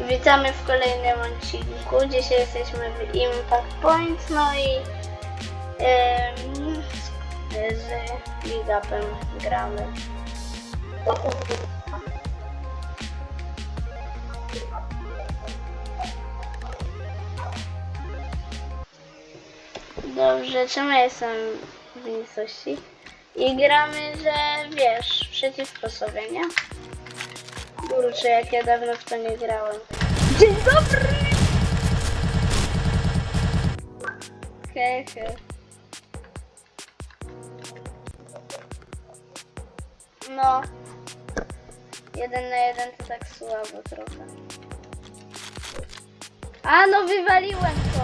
Witamy w kolejnym odcinku. Dzisiaj jesteśmy w Impact Point, no i em, z Ligapem gramy. Dobrze, czemu ja jestem w nicości? I gramy, że wiesz, przeciwko sobie, nie? Kurczę, jak ja dawno w to nie grałem. Dzień dobry! Hehe. No. Jeden na jeden to tak słabo trochę. A no wywaliłem to!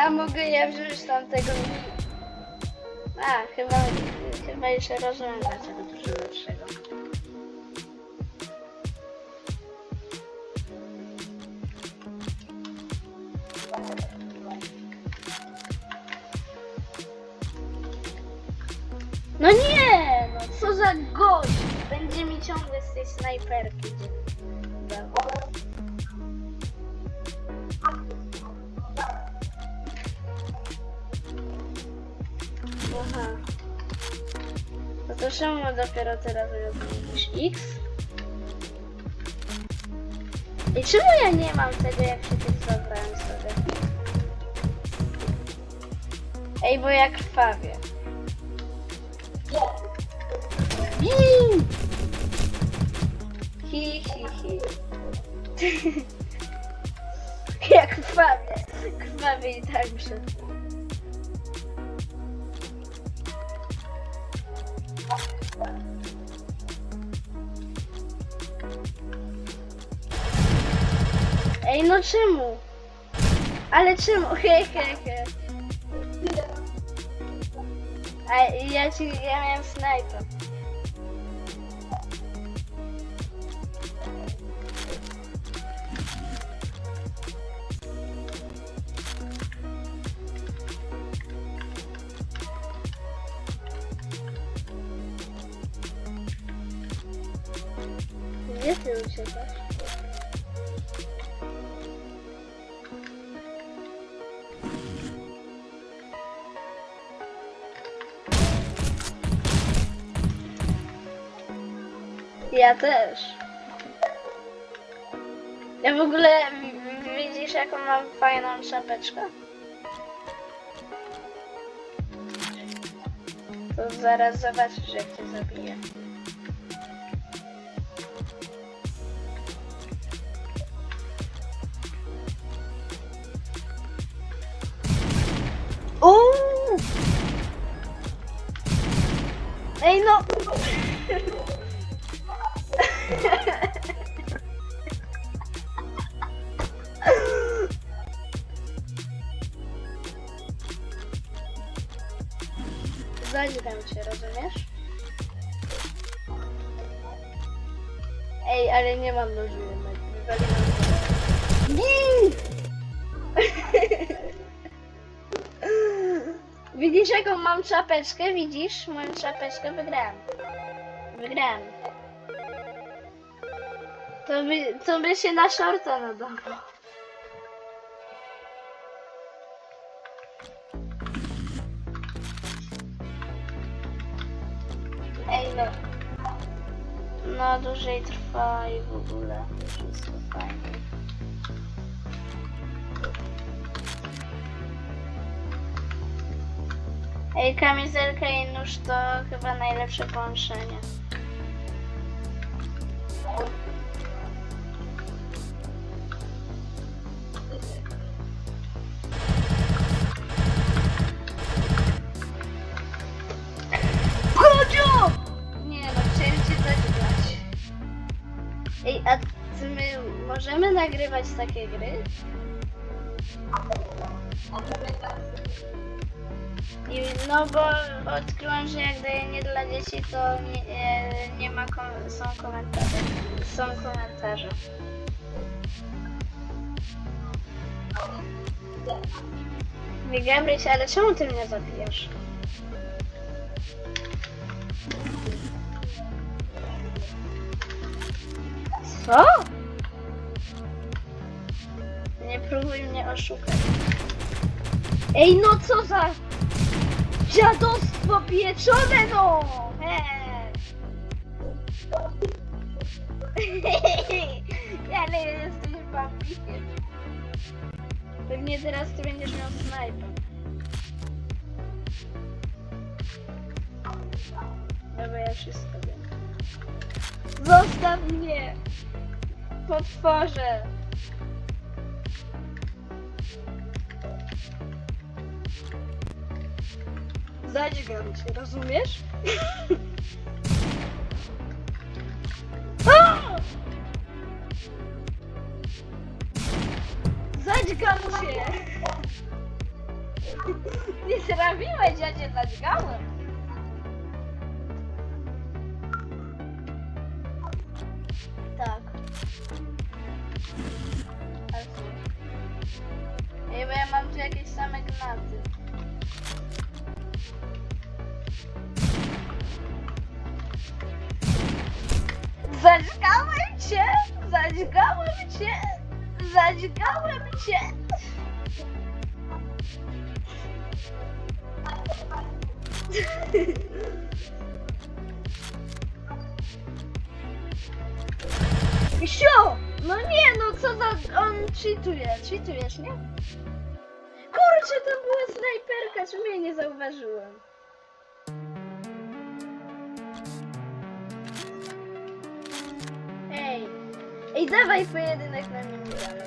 A mogę ja wziąć tamtego? A, chyba, chyba jeszcze rozumiem dlaczego dużo lepszego. No nie, no co za gość! Będzie mi ciągle z tej snajperki. To czemu dopiero teraz robisz X? I czemu ja nie mam tego, jak się tych zabrałem sobie? Ej, bo jak krwawie. Bii! Hi, hi, hi. jak krwawie. Krwawie i także. Ej, no czemu? Ale czemu? He, he, he. A ja ci, ja miałem snajper. Gdzie ty uciekasz? Ja też. Ja w ogóle widzisz jaką mam fajną czapeczkę? To zaraz zobaczysz jak cię zabiję. Zagram cię, rozumiesz? Ej, ale nie mam nożu jednak. Widzisz jaką mam czapeczkę? Widzisz moją czapeczkę? Wygrałem. Wygrałem. To by, to by się na shorta nadało. Ej no. No dłużej trwa i w ogóle wszystko fajnie. Ej, kamizelka i nóż to chyba najlepsze połączenie. Możemy nagrywać takie gry? I, no bo odkryłam, że jak daję nie dla dzieci, to nie, nie, nie ma kom- są komentarze. Są komentarze. Gabryś, ale czemu ty mnie zabijasz? Co? Mnie oszukać. Ej, no co za dziadostwo pieczone, no! He. Ale jesteś bambikiem. Pewnie teraz ty będziesz miał snajpę. Dobra, ja wszystko wiem. Zostaw mnie! Potworze! Zadźgam rozumiesz? Zadźgam cię! Nie zrobiłeś, ja cię zadźgałem. Tak. Ale co? Ej, bo ja mam tu jakieś same gnaty. Zadźgałem cię! Zadźgałem cię! Zadźgałem cię! Sio! No nie, no co za... On cheatuje. Cheatujesz, nie? Kurczę, to była snajperka, czemu jej nie zauważyłem? Ej, ej, dawaj pojedynek na minigany.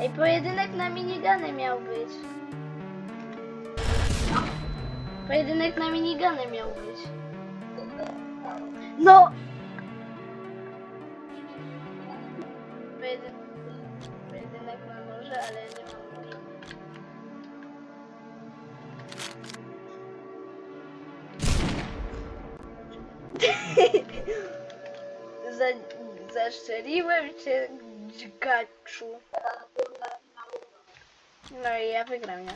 Ej, pojedynek na minigany miał być. Pojedynek na minigany miał być. No! Pojedyn... Pojedynek morze, ale nie mam. Za, zaszczeliłem cię, dźgaczu. No i ja wygram, nie?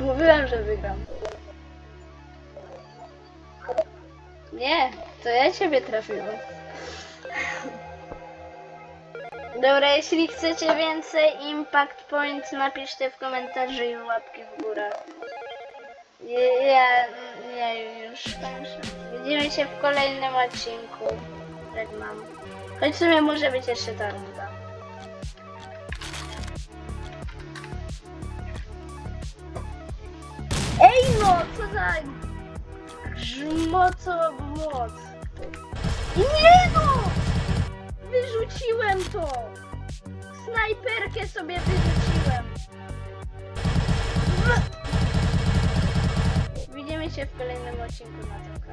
Mówiłem, że wygram. Nie, to ja ciebie trafiłem. Dobra, jeśli chcecie więcej Impact Point, napiszcie w komentarzu i łapki w górę. Ja, ja, ja już kończę. Widzimy się w kolejnym odcinku. Jak mam. Choć w sumie może być jeszcze ta runda. Ej no, co za grzmoco moc. Nie no! Wyrzuciłem to! Snajperkę sobie wyrzuciłem. Widzimy się w kolejnym odcinku na tym kanale.